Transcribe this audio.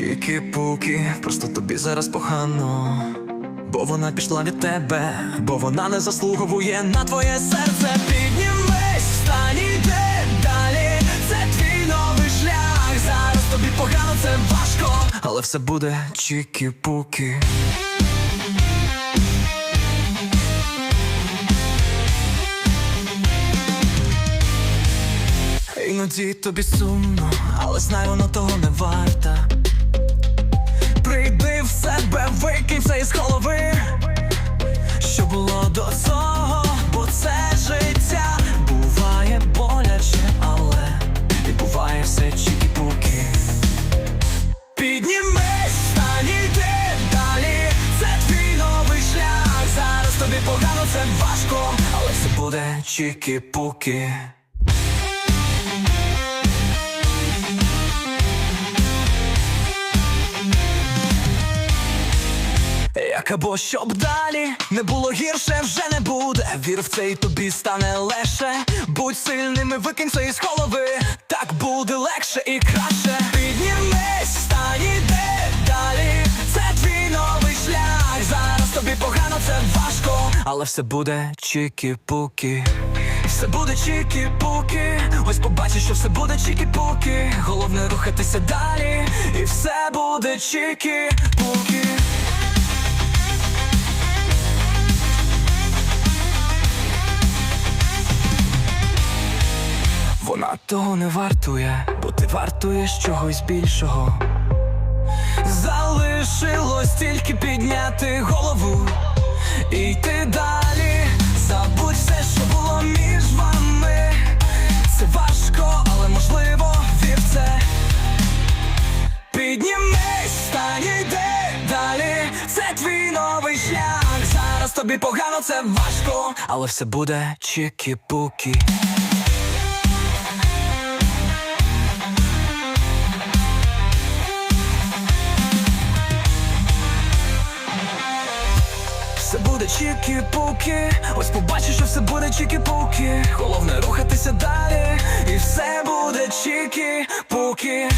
Чікі-пукі, просто тобі зараз погано. Бо вона пішла від тебе, бо вона не заслуговує на твоє серце. Піднімись, встань, іди далі. Це твій новий шлях. Зараз тобі погано, це важко, але все буде чікі-пукі. Іноді тобі сумно, але знай, воно того не варта. Себе, викинь все із голови, що було до цього, бо це життя буває боляче, але і буває все чікі-пукі. Піднімись, встань, іди далі. Це твій новий шлях. Зараз тобі погано, це важко, але все буде чікі-пукі. Або щоб далі не було гірше, вже не буде. Вір в це і тобі стане легше. Будь сильним і викинь це із голови. Так буде легше і краще. Піднімись, стань іди далі. Це твій новий шлях. Зараз тобі погано, це важко, але все буде чікі-пукі. Все буде чікі-пукі. Ось побачиш, що все буде чікі-пукі. Головне рухатися далі. І все буде чікі-пукі. Того не вартує, бо ти вартуєш чогось більшого. Залишилось тільки підняти голову і йти далі. Забудь все, що було між вами. Це важко, але можливо, вір в це. Піднімись, стань, йди далі. Це твій новий шлях. Зараз тобі погано, це важко, але все буде чікі-пукі. Буде чікі-пуки ось побачиш, що все буде чікі-пуки Головне рухатися далі, і все буде чікі-пукі.